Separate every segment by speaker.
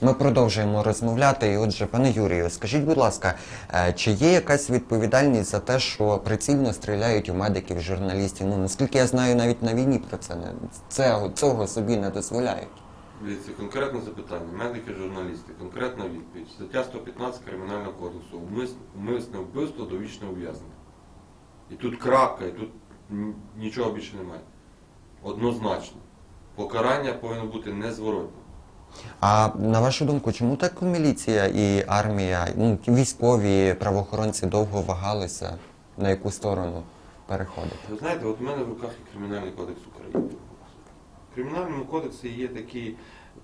Speaker 1: Ми продовжуємо розмовляти. І отже, пане Юрію, скажіть, будь ласка, е, чи є якась відповідальність за те, що прицільно стріляють у медиків, журналістів? Ну наскільки я знаю, навіть на війні про це не це, цього собі не дозволяють.
Speaker 2: Дивіться, конкретне запитання. Медики, журналісти, конкретна відповідь. Стаття 115 Кримінального кодексу. Умисне, умисне вбивство, довічне ув'язнення. І тут крапка, і тут нічого більше немає. Однозначно. Покарання повинно бути незворотним.
Speaker 1: А на вашу думку, чому так міліція і армія, ну військові правоохоронці довго вагалися, на яку сторону переходити?
Speaker 2: Ви знаєте, от у мене в руках є Кримінальний кодекс України. В Кримінальному кодексі є такі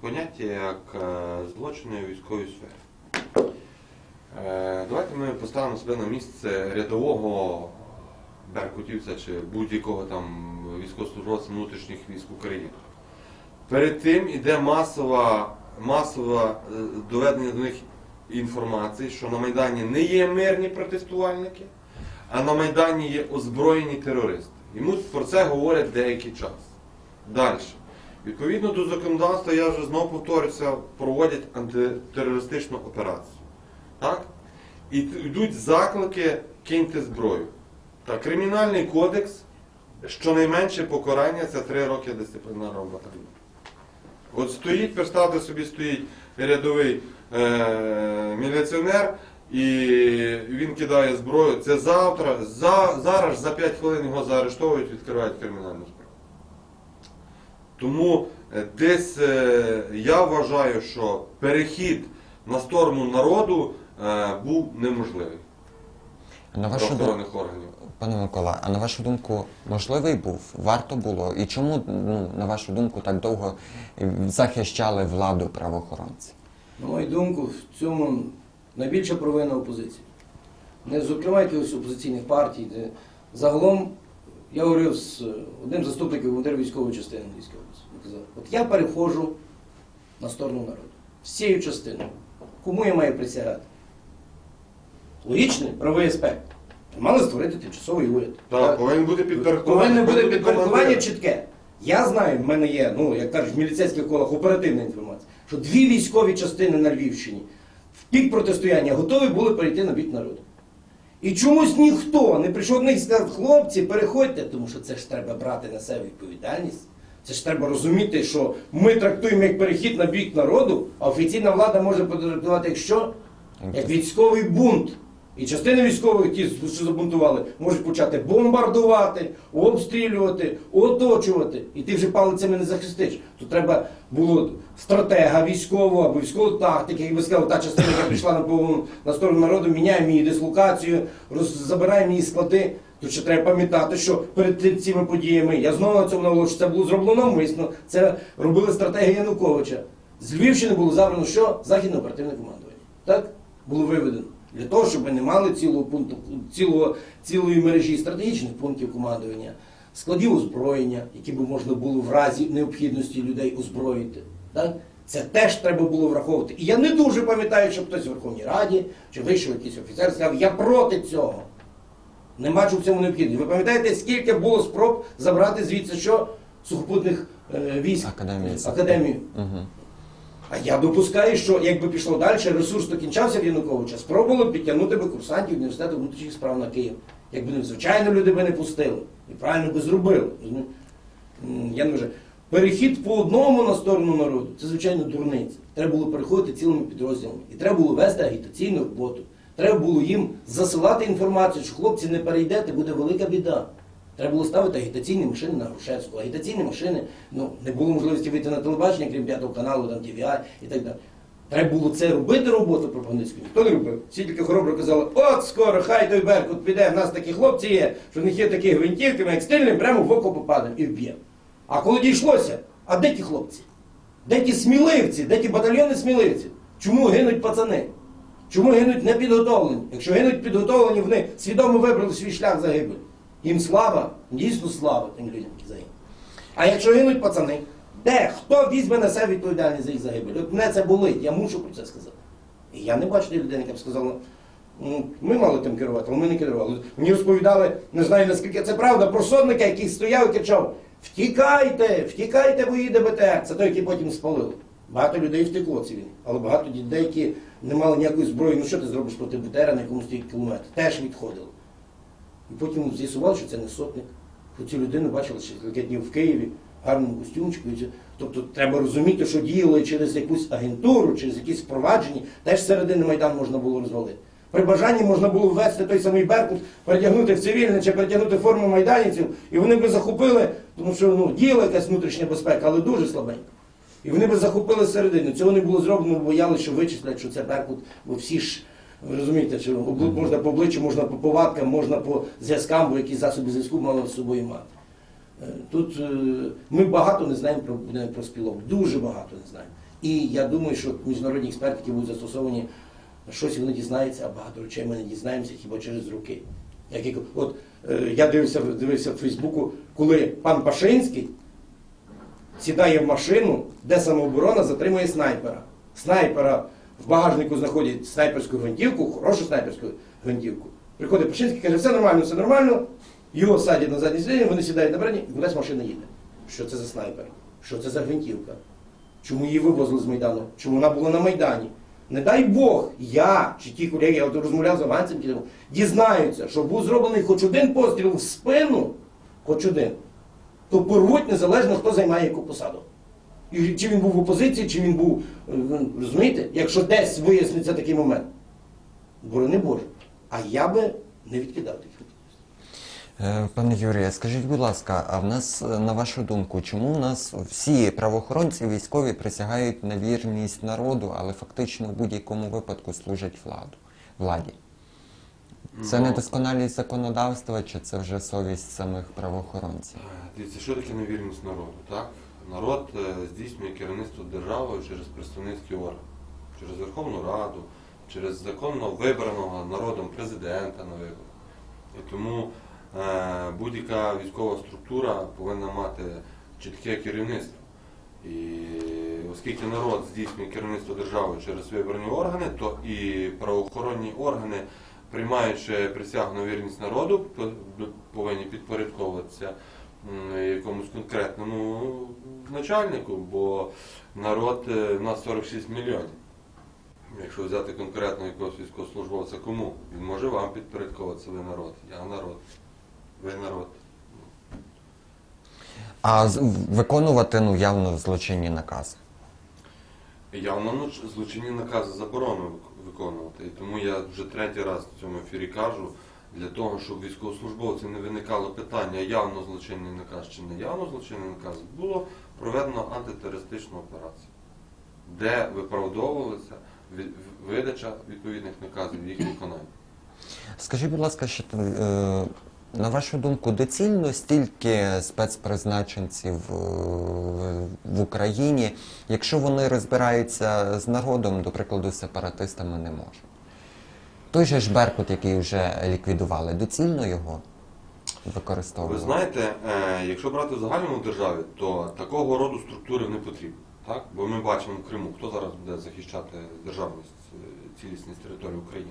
Speaker 2: поняття, як е, злочини у військовій сфері. Е, Давайте ми поставимо себе на місце рядового беркутівця чи будь-якого там військовослужбовця внутрішніх військ України. Перед тим іде масова, масова е, доведення до них інформації, що на Майдані не є мирні протестувальники, а на Майдані є озброєні терористи. Йому про це говорять деякий час. Далі. Відповідно до законодавства, я вже знову повторюся, проводять антитерористичну операцію. Так? І йдуть заклики киньте зброю. Та кримінальний кодекс, щонайменше покарання це 3 роки дисциплінарного батальйону. От стоїть, представте собі, стоїть рядовий е- міліціонер, і він кидає зброю. Це завтра, за, зараз за 5 хвилин його заарештовують, відкривають кримінальну справу. Тому е, десь е, я вважаю, що перехід на сторону народу е, був неможливий
Speaker 1: На вашу
Speaker 2: правоохоронних органів.
Speaker 1: Пане Микола, а на вашу думку, можливий був, варто було? І чому, ну, на вашу думку, так довго захищали владу правоохоронці?
Speaker 3: На мою думку, в цьому найбільша провина опозиції. Не зокрема якихось опозиційних партій. Де загалом я говорив з одним з заступників командира військової частини Англійської області. Він казав, от я переходжу на сторону народу. Всією частиною. Кому я маю присягати? Логічний правовий аспект. Мали створити тимчасовий уряд.
Speaker 2: Так, повинен бути підпорядкування.
Speaker 3: Повинне бути підпорядкування чітке. Я знаю, в мене є, ну як кажуть, в міліцейських колах оперативна інформація, що дві військові частини на Львівщині в пік протистояння готові були перейти на бік народу. І чомусь ніхто не прийшов до них і сказав, хлопці, переходьте, тому що це ж треба брати на себе відповідальність. Це ж треба розуміти, що ми трактуємо як перехід на бік народу, а офіційна влада може потрактувати як що? Як військовий бунт. І частини військових, ті, що забунтували, можуть почати бомбардувати, обстрілювати, оточувати. І ти вже палицями не захистиш. Тут треба було стратега військового або військового тактики, як би сказав, та частина, яка прийшла на, повну- на сторону народу, міняємо її дислокацію, роз, забираємо її склади. Тут ще треба пам'ятати, що перед цими подіями, я знову на цьому наголошую, це було зроблено навмисно, це робили стратегія Януковича. З Львівщини було забрано що? Західне оперативне командування. Так? Було виведено. Для того, щоб ми не мали цілого пункту, цілого, цілої мережі стратегічних пунктів командування, складів озброєння, які би можна було в разі необхідності людей озброїти. Так? Це теж треба було враховувати. І я не дуже пам'ятаю, щоб хтось в Верховній Раді чи вийшов якийсь офіцер сказав, я проти цього. Не бачу в цьому необхідності. Ви пам'ятаєте, скільки було спроб забрати звідси що? Сухопутних е, військ. Академію.
Speaker 1: Угу.
Speaker 3: А я допускаю, що якби пішло далі, ресурс докінчався в Януковича, спробували підтягнути би курсантів університету внутрішніх справ на Київ. Якби звичайно люди би не пустили. І правильно би зробили. Я не вже. Перехід по одному на сторону народу це звичайно дурниця. Треба було переходити цілими підрозділами. І треба було вести агітаційну роботу. Треба було їм засилати інформацію, що хлопці не перейдете, буде велика біда. Треба було ставити агітаційні машини на Грушевську. Агітаційні машини, ну, не було можливості вийти на телебачення, крім п'ятого каналу, там TVI і так далі. Треба було це робити роботу пропагандистську. Ніхто не робив. Всі тільки хоробро казали, от скоро, хай той Беркут піде, в нас такі хлопці є, що в них є такі гвинтівки, ми як стильним прямо в око попадемо і вб'ємо. А коли дійшлося, а де ті хлопці? Де ті сміливці? Де ті батальйони сміливців? Чому гинуть пацани? Чому гинуть непідготовлені? Якщо гинуть підготовлені, вони свідомо вибрали свій шлях загибелі. Їм слава, дійсно слава тим людям, які загинули. А якщо гинуть пацани, де? Хто візьме на себе відповідальність за їх загибель? От мене це болить, я мушу про це сказати. І я не бачу людини, яка б сказала, «Ну, ми мали тим керувати, але ми не керували. Мені розповідали, не знаю наскільки це правда, про сонника, який стояв і кричав: Втікайте, втікайте, бо їде БТР. Це той, який потім спалили. Багато людей втекло цивільних, але багато людей, які не мали ніякої зброї, ну що ти зробиш проти БТРа, на якому стоїть кілометр, теж відходили. І потім з'ясували, що це не сотник. Що цю людину бачили ще кілька днів в Києві, гарному костюмчику. Тобто треба розуміти, що діяло через якусь агентуру, через якісь впровадження, теж середини Майдан можна було розвалити. При бажанні можна було ввести той самий Беркут, перетягнути в цивільне чи перетягнути форму майданівців, і вони би захопили, тому що ну, діяла якась внутрішня безпека, але дуже слабенько. І вони би захопили середину. Цього не було зроблено, бо боялися, що вичислять, що це Беркут, бо всі ж, ви розумієте, що можна по обличчю, можна по повадкам, можна по зв'язкам, бо які засоби зв'язку мали з собою мати. Е, Тут е, ми багато не знаємо про, про спілок, дуже багато не знаємо. І я думаю, що міжнародні експерти, які будуть застосовані, щось вони дізнаються, а багато речей ми не дізнаємося хіба через роки. Як от е, я дивився, дивився в Фейсбуку, коли пан Пашинський сідає в машину, де самооборона затримує снайпера. Снайпера в багажнику знаходять снайперську гвинтівку, хорошу снайперську гвинтівку. Приходить Пашинський, каже, все нормально, все нормально. Його садять на задній сидіння, вони сідають на передній, і кудись машина їде. Що це за снайпер? Що це за гвинтівка? Чому її вивозили з Майдану? Чому вона була на Майдані? Не дай Бог, я чи ті колеги, я розмовляв з афганцем, ті, дізнаються, що був зроблений хоч один постріл в спину, хоч один, то порвуть незалежно, хто займає яку посаду. І чи він був в опозиції, чи він був, е, розумієте, якщо десь виясниться такий момент. Борони Боже. А я би не відкидав таких.
Speaker 1: Е, Пане Юрію, скажіть, будь ласка, а в нас, е, на вашу думку, чому в нас всі правоохоронці військові присягають на вірність народу, але фактично в будь-якому випадку служать владу, владі? Це
Speaker 2: Ну,
Speaker 1: недосконалість законодавства, чи це вже совість самих правоохоронців?
Speaker 2: Дивіться, що таке невірність народу? Так? Народ е, здійснює керівництво державою через представницький орган, через Верховну Раду, через законно вибраного народом президента на виборах. І тому е, будь-яка військова структура повинна мати чітке керівництво. І оскільки народ здійснює керівництво державою через вибрані органи, то і правоохоронні органи, приймаючи присягу на вірність народу, повинні підпорядковуватися якомусь конкретному начальнику, бо народ в нас 46 мільйонів. Якщо взяти конкретно якогось військовослужбовця, кому? Він може вам підпорядковуватися, ви народ. Я народ. Ви народ.
Speaker 1: А з- виконувати ну явно злочинні накази.
Speaker 2: Явно ну, злочинні накази заборонено вик- виконувати. І тому я вже третій раз в цьому ефірі кажу, для того, щоб військовослужбовців не виникало питання, явно злочинний наказ чи не явно злочинний наказ, було проведено антитерористичну операцію, де виправдовувалася видача відповідних наказів, їх виконання.
Speaker 1: Скажіть, будь ласка, ще е, на вашу думку, доцільно стільки спецпризначенців е, в Україні, якщо вони розбираються з народом, до прикладу, сепаратистами не можуть? Той же ж Беркут, який вже ліквідували, доцільно його
Speaker 2: Ви знаєте, е, якщо брати в загальному державі, то такого роду структури не потрібно. Так? Бо ми бачимо в Криму, хто зараз буде захищати державність, е, цілісність території України.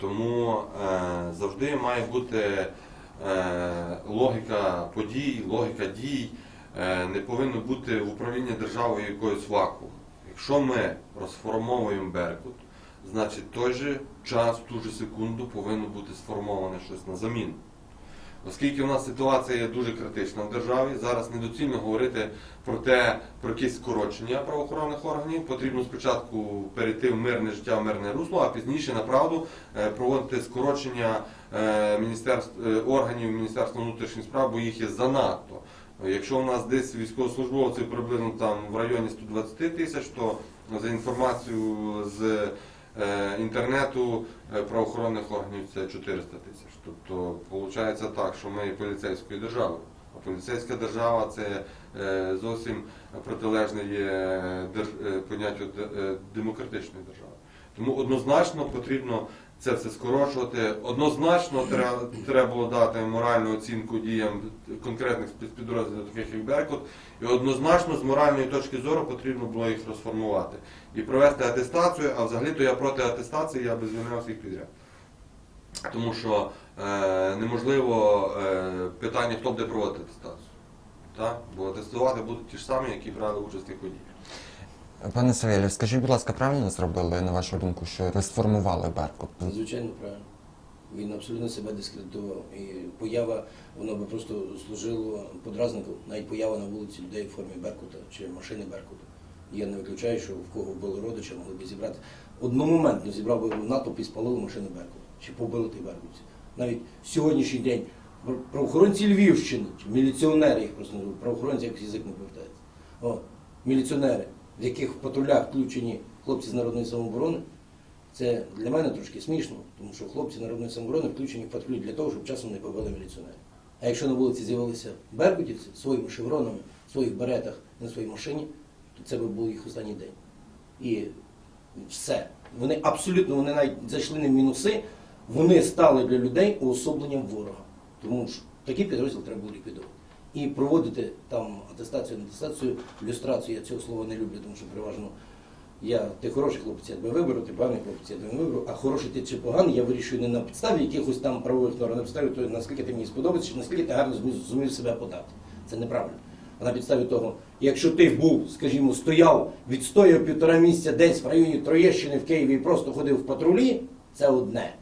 Speaker 2: Тому е, завжди має бути е, логіка подій, логіка дій. Е, не повинно бути в управлінні державою якоїсь вакууму. Якщо ми розформовуємо Беркут, значить той же час, ту же секунду повинно бути сформоване щось на заміну. Оскільки в нас ситуація є дуже критична в державі, зараз недоцільно говорити про те, про якісь скорочення правоохоронних органів. Потрібно спочатку перейти в мирне життя, в мирне русло, а пізніше направду е, проводити скорочення е, е, органів Міністерства внутрішніх справ, бо їх є занадто. Якщо у нас десь військовослужбовців приблизно там в районі 120 тисяч, то за інформацією з інтернету е, правоохоронних органів це 400 тисяч. Тобто виходить так, що ми є поліцейською державою. А поліцейська держава це е, зовсім протилежне є е, поняттю е, демократичної держави. Тому однозначно потрібно це все скорочувати. Однозначно треба, треба було дати моральну оцінку діям конкретних спецпідрозділів, таких як Беркут, і однозначно з моральної точки зору потрібно було їх розформувати і провести атестацію. А взагалі-то я проти атестації, я би звільняв всіх підряд. Тому що е, неможливо е, питання, хто буде проводити атестацію. Так? Бо атестувати будуть ті ж самі, які брали участь в тих подіях.
Speaker 1: Пане Савєлєв, скажіть, будь ласка, правильно зробили, на вашу думку, що розформували Беркут?
Speaker 3: Звичайно, правильно. Він абсолютно себе дискредитував. І поява, воно би просто служило подразником, навіть поява на вулиці людей в формі Беркута чи машини Беркута. Я не виключаю, що в кого були родичі, могли б зібрати. Одномоментно зібрав би натовп і спалили машини Беркута. Чи побили тих Беркутів. Навіть сьогоднішній день правоохоронці Львівщини, чи міліціонери їх просто називають, правоохоронці як язик не повертається. О, міліціонери, в яких в патрулях включені хлопці з народної самооборони, це для мене трошки смішно, тому що хлопці народної самооборони включені в патрулі для того, щоб часом не побили міліціонерів. А якщо на вулиці з'явилися беркутівці своїми шевронами, в своїх беретах на своїй машині, то це би був їх останній день. І все. Вони абсолютно вони навіть зайшли не в мінуси, вони стали для людей уособленням ворога. Тому що такий підрозділ треба було ліквідувати. І проводити там атестацію, не атестацію, люстрацію, я цього слова не люблю, тому що переважно я ти хороший хлопець, я тебе виберу, ти поганий хлопець, я тебе виберу, а хороший ти чи поганий, я вирішую не на підставі якихось там правових норм, на підставі того, наскільки ти мені сподобається, чи наскільки ти гарно зумів себе подати. Це неправильно. А на підставі того, якщо ти був, скажімо, стояв, відстояв півтора місяця десь в районі Троєщини в Києві і просто ходив в патрулі, це одне.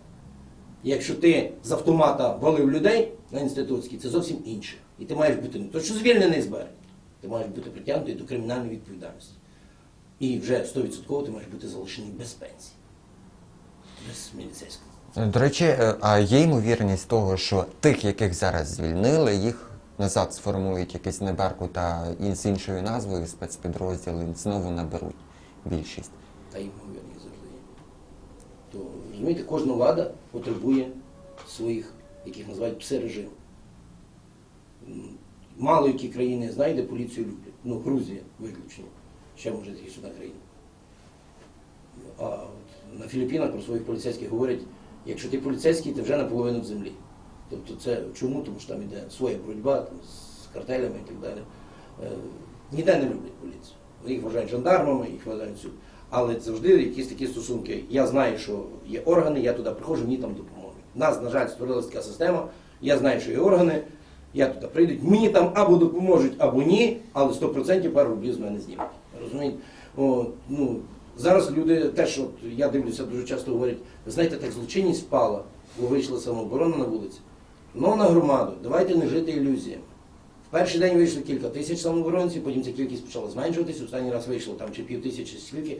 Speaker 3: Якщо ти з автомата валив людей на інститутській, це зовсім інше. І ти маєш бути не то, що звільнений з берега, ти маєш бути притягнутий до кримінальної відповідальності. І вже 100% ти маєш бути залишений без пенсії, без міліцейського.
Speaker 1: До речі, е, а є ймовірність того, що тих, яких зараз звільнили, їх назад сформують якийсь не Беркут, а і з іншою назвою спецпідрозділи знову наберуть більшість.
Speaker 3: Та ймовірність завжди є. То розумієте, кожна влада потребує своїх, яких називають пси-режим. Мало які країни знайде, поліцію люблять. Ну, Грузія виключно. Ще може якась одна країна. А от на Філіппінах про своїх поліцейських говорять, якщо ти поліцейський, ти вже наполовину в землі. Тобто це чому? Тому що там іде своя боротьба там, з картелями і так далі. Е, ніде не люблять поліцію. Їх вважають жандармами, їх вважають всюди. Але завжди якісь такі стосунки. Я знаю, що є органи, я туди приходжу, мені там допоможуть. У нас, на жаль, створилася така система. Я знаю, що є органи, я туди прийдуть, мені там або допоможуть, або ні, але 100% пару рублів з мене знімуть. Розумієте? О, ну, зараз люди теж, от, я дивлюся, дуже часто говорять, ви знаєте, так злочинність впала, бо вийшла самооборона на вулиці. Ну, на громаду, давайте не жити ілюзіями. В перший день вийшло кілька тисяч самооборонців, потім ця кількість почала зменшуватися, останній раз вийшло там чи пів тисячі, чи скільки.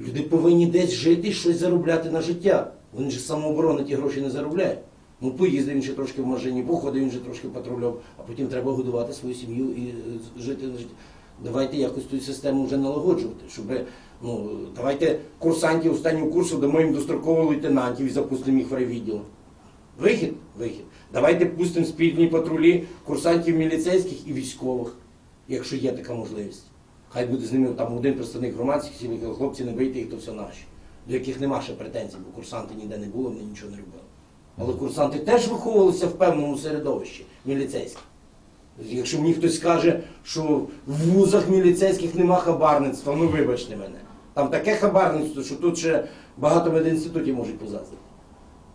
Speaker 3: Люди повинні десь жити, щось заробляти на життя. Вони ж самооборони ті гроші не заробляють. Ну, поїздив він ще трошки в машині, походив він ще трошки патрульом, а потім треба годувати свою сім'ю і е, жити. Давайте якось ту систему вже налагоджувати, щоб ну, давайте курсантів останнього курсу дамо їм достроково лейтенантів і запустимо їх в райвідділ. Вихід? Вихід. Давайте пустимо спільні патрулі курсантів міліцейських і військових, якщо є така можливість. Хай буде з ними там один представник громадських які хлопці не бийте їх, то все наші, до яких нема ще претензій, бо курсанти ніде не було, вони нічого не робили. Але курсанти теж виховувалися в певному середовищі міліцейському. Якщо мені хтось скаже, що в вузах міліцейських нема хабарництва, ну вибачте мене. Там таке хабарництво, що тут ще багато медінститутів можуть позаздрити.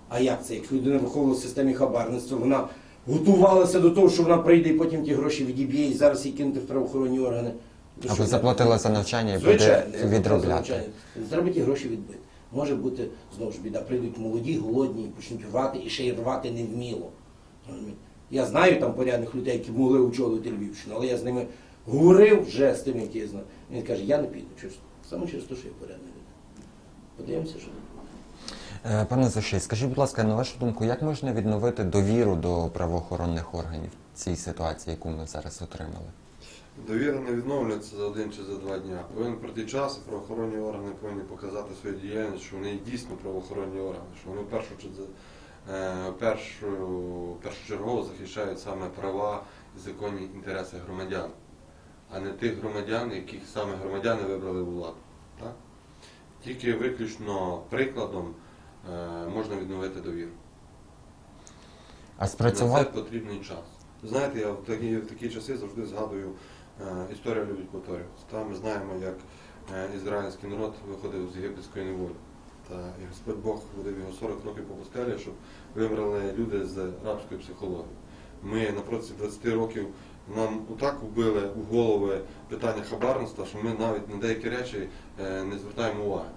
Speaker 3: А як це? Якщо людина виховувалася в системі хабарництва, вона готувалася до того, що вона прийде і потім ті гроші відіб'є і зараз її кинути в правоохоронні органи.
Speaker 1: Або
Speaker 3: що,
Speaker 1: заплатила за навчання і буде
Speaker 3: Звичайно,
Speaker 1: відробляти.
Speaker 3: Треба ті гроші відбити. Може бути знову ж біда, прийдуть молоді, голодні, і почнуть рвати і ще й рвати невміло. Розумієте? Я знаю там порядних людей, які могли очолити Львівщину, але я з ними говорив вже з тим, які я знаю. Він каже, я не піду. Через, саме через те, що я порядний людина. Подивимося, що.
Speaker 1: Е, Пане Зашей, скажіть, будь ласка, на вашу думку, як можна відновити довіру до правоохоронних органів в цій ситуації, яку ми зараз отримали?
Speaker 2: Довіра не відновлюється за один чи за два дня. Повинен пройти час, і правоохоронні органи повинні показати свою діяльність, що вони дійсно правоохоронні органи, що вони в першу е, першу, першочергово захищають саме права і законні інтереси громадян, а не тих громадян, яких саме громадяни вибрали владу. Так? Тільки виключно прикладом е, можна відновити довіру.
Speaker 1: А
Speaker 2: На це потрібний час. Знаєте, я в такі, в такі часи завжди згадую е, історію любить моторів. Там ми знаємо, як е, ізраїльський народ виходив з єгипетської неволі. Та і Господь Бог водив його 40 років по пустелі, щоб вибрали люди з рабської психології. Ми на протязі 20 років Нам отак вбили в голови питання хабарництва, що ми навіть на деякі речі е, не звертаємо уваги.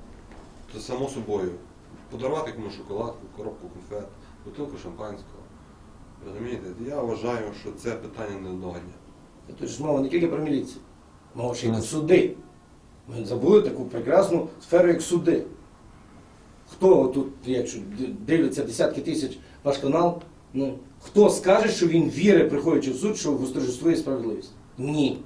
Speaker 2: Це само собою. Подарувати комусь шоколадку, коробку конфет, бутилку шампанського. Розумієте? Я вважаю, що це питання не одного дня.
Speaker 3: Тут ж мова не тільки про міліцію, мова ще й про суди. Ми забули таку прекрасну сферу, як суди. Хто тут, якщо дивляться десятки тисяч ваш канал, ну, хто скаже, що він вірить, приходячи в суд, що восторжествує справедливість? Ні.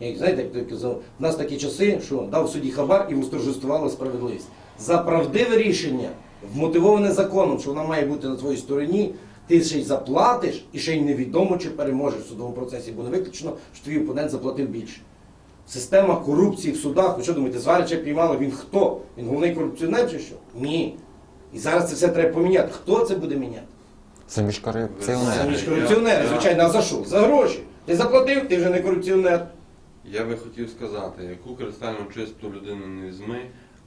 Speaker 3: Як знаєте, як казав, в нас такі часи, що дав судді хабар і восторжествувала справедливість. За правдиве рішення, вмотивоване законом, що вона має бути на твоїй стороні, ти ще й заплатиш, і ще й невідомо, чи переможеш в судовому процесі, бо не виключно, що твій опонент заплатив більше. Система корупції в судах, ви що думаєте, Зварича піймали, він хто? Він головний корупціонер чи що? Ні. І зараз це все треба поміняти. Хто це буде міняти?
Speaker 1: Самі ж
Speaker 3: Це
Speaker 1: корупціонери.
Speaker 3: ж корупціонери, звичайно, а за що? За гроші. Ти заплатив, ти вже не корупціонер.
Speaker 2: Я би хотів сказати, яку кристально чисту людину не візьми,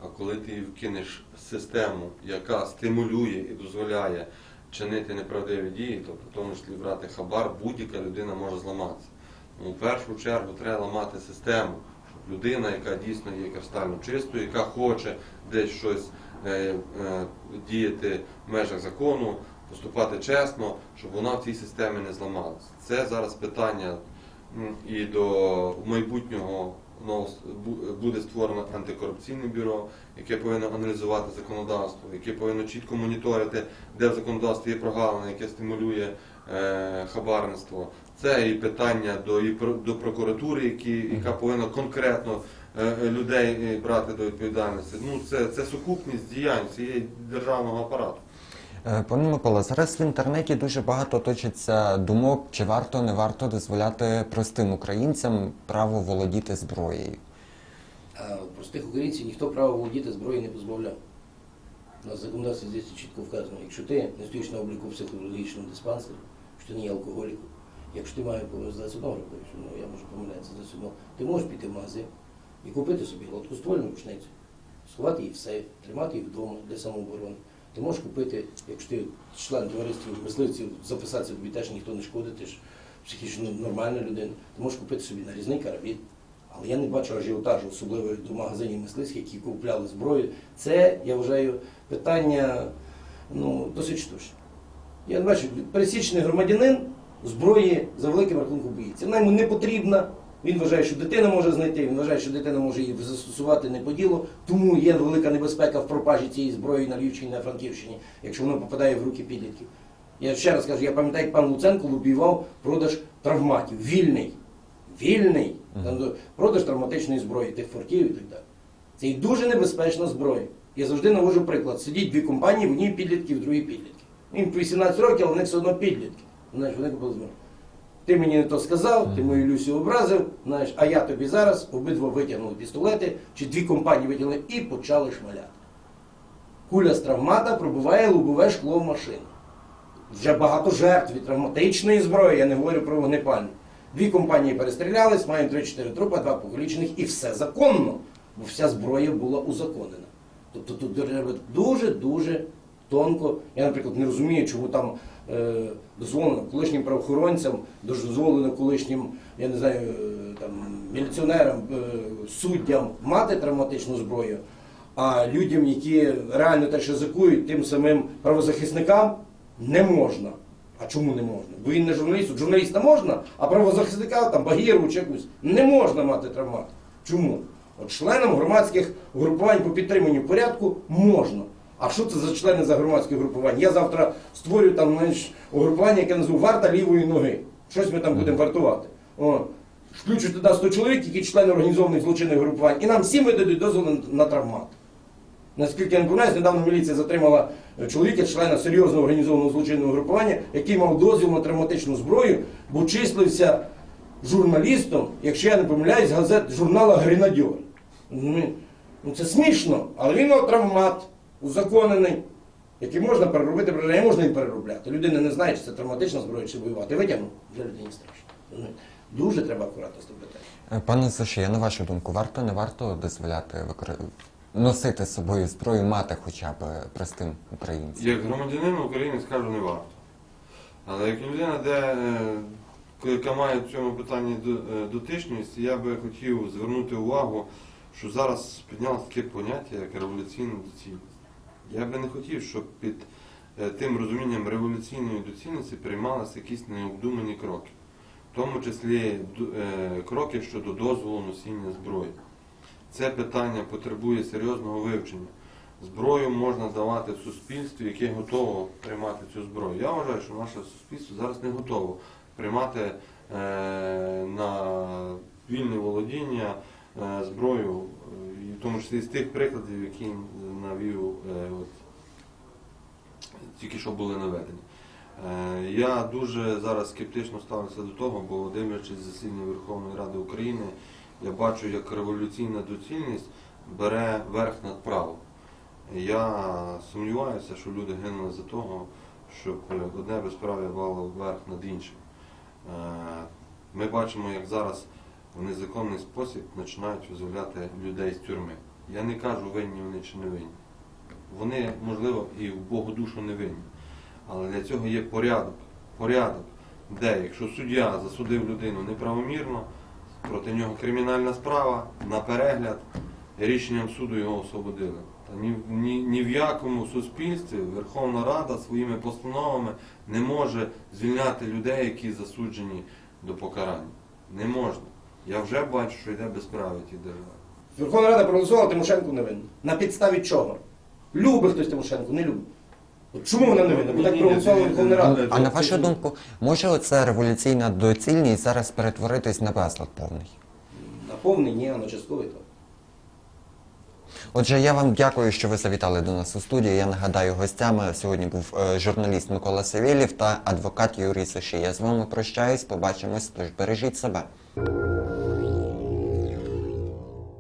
Speaker 2: а коли ти вкинеш систему, яка стимулює і дозволяє чинити неправдиві дії, тобто в тому числі брати хабар, будь-яка людина може зламатися. Ну, в першу чергу треба ламати систему, щоб людина, яка дійсно є кристально чистою, яка хоче десь щось е, е, діяти в межах закону, поступати чесно, щоб вона в цій системі не зламалася. Це зараз питання І до майбутнього буде створено антикорупційне бюро, яке повинно аналізувати законодавство, яке повинно чітко моніторити, де в законодавстві є прогалини, яке стимулює е, хабарництво. Це і питання до, і про- до прокуратури, які, яка повинна конкретно е, е, людей брати до відповідальності. Ну, це, це сукупність діянь цієї державного апарату.
Speaker 1: Е, Пане Микола, зараз в інтернеті дуже багато точиться думок, чи варто не варто дозволяти простим українцям право володіти зброєю.
Speaker 3: А простих українців ніхто права володіти зброєю не позбавляв. У нас законодавстві здесь чітко вказано, якщо ти не стоїш на обліку в психологічному що ти не є алкоголіком, якщо ти маєш з 21 року, якщо ну, я можу помилятися з 21, ти можеш піти в магазин і купити собі гладкоствольну рушницю, сховати її в сейф, тримати її вдома для самооборони. Ти можеш купити, якщо ти член товариства мисливців, записатися тобі теж ніхто не шкодить, ти ж психічно нормальна людина, ти можеш купити собі нарізний карабін. Але я не бачу ажіотажу, особливо до магазинів мисливських, які купляли зброю. Це, я вважаю, питання ну, досить штучне. Я бачу, пересічний громадянин зброї за великим рахунком боїться. Вона йому не потрібна. Він вважає, що дитина може знайти, він вважає, що дитина може її застосувати не по ділу. Тому є велика небезпека в пропажі цієї зброї на Львівщині, на Франківщині, якщо воно попадає в руки підлітків. Я ще раз кажу, я пам'ятаю, як пан Луценко лобіював продаж травматів. Вільний. Вільний. Там, продаж травматичної зброї, тих фортів і так далі. Це і дуже небезпечна зброя. Я завжди навожу приклад. Сидіть дві компанії, в одній підлітки, в другій підлітки. Їм по 18 років, але в них все одно підлітки. Знаєш, вони купили зброю. Ти мені не то сказав, ти мою Люсю образив, знаєш, а я тобі зараз обидва витягнули пістолети, чи дві компанії витягнули і почали шмаляти. Куля з травмата пробиває лобове шкло в машину. Вже багато жертв від травматичної зброї, я не говорю про вогнепальну. Дві компанії перестрілялись, маємо 3-4 трупа, два покалічених і все законно, бо вся зброя була узаконена. Тобто тут треба дуже-дуже тонко. Я, наприклад, не розумію, чому там е, дозволено колишнім правоохоронцям, дозволено колишнім, я не знаю, е, там, міліціонерам, е, суддям мати травматичну зброю, а людям, які реально теж ризикують, тим самим правозахисникам не можна. А чому не можна? Бо він не журналіст. Журналіста можна, а правозахисника, там Багіру чи якусь, не можна мати травмат. Чому? От членам громадських угрупувань по підтриманню порядку можна. А що це за члени за громадське угрупування? Я завтра створю там знаєш, угрупування, яке назву варта лівої ноги. Щось ми там будемо вартувати. О, включу туди 100 чоловік, які члени організованих злочинних групувань, і нам всім видадуть дозвіл на, травмат. Наскільки я не помиляюсь, недавно міліція затримала е, чоловіка, члена серйозного організованого злочинного групування, який мав дозвіл на травматичну зброю, бо числився журналістом, якщо я не помиляюсь, газет журнала Гренадьор. Ну це смішно, але він мав травмат, узаконений, який можна переробити, не можна і переробляти. Людина не знає, чи це травматична зброя, чи воювати. Витягнув для людини страшно. Дуже треба акуратно з тим питанням.
Speaker 1: Е, Пане Сашія, на вашу думку, варто не варто дозволяти викори... носити з собою зброю, мати хоча б простим українцям?
Speaker 2: Як громадянин України скажу не варто. Але як людина, де е, яка має в цьому питанні до- е, дотичність, я би хотів звернути увагу, що зараз піднялося таке поняття, як революційна доцільність. Я би не хотів, щоб під е, тим розумінням революційної доцільності приймалися якісь необдумані кроки, в тому числі е, кроки щодо дозволу носіння зброї. Це питання потребує серйозного вивчення. Зброю можна давати в суспільстві, яке готово приймати цю зброю. Я вважаю, що наше суспільство зараз не готово приймати е, на вільне володіння зброю, в тому числі з тих прикладів, які навів е, от, тільки що були наведені. Е, Я дуже зараз скептично ставлюся до того, бо дивлячись засідання Верховної Ради України, я бачу, як революційна доцільність бере верх над правом. Я сумніваюся, що люди гинули за того, щоб одне безправ'я брало верх над іншим. Е, Ми бачимо, як зараз в незаконний спосіб починають визволяти людей з тюрми. Я не кажу, винні вони чи не винні. Вони, можливо, і в Богу душу не винні. Але для цього є порядок. Порядок, де, якщо суддя засудив людину неправомірно, проти нього кримінальна справа на перегляд, рішенням суду його освободили. Та ні, ні, ні в якому суспільстві Верховна Рада своїми постановами не може звільняти людей, які засуджені до покарання. Не можна. Я вже бачу, що йде безправ'я в тій державі.
Speaker 3: Верховна Рада проголосувала Тимошенко невинна. На підставі чого? Любить хтось Тимошенко, не любить. От чому вона невинна? Бо так проголосувала Верховна Рада.
Speaker 1: А на вашу думку, може оця революційна доцільність зараз перетворитись на безлад повний?
Speaker 3: На повний, ні, а на частковий так.
Speaker 1: Отже, я вам дякую, що ви завітали до нас у студію. Я нагадаю, гостями сьогодні був е, журналіст Микола Савєлєв та адвокат Юрій Соші. Я з вами прощаюсь, побачимось, тож бережіть себе.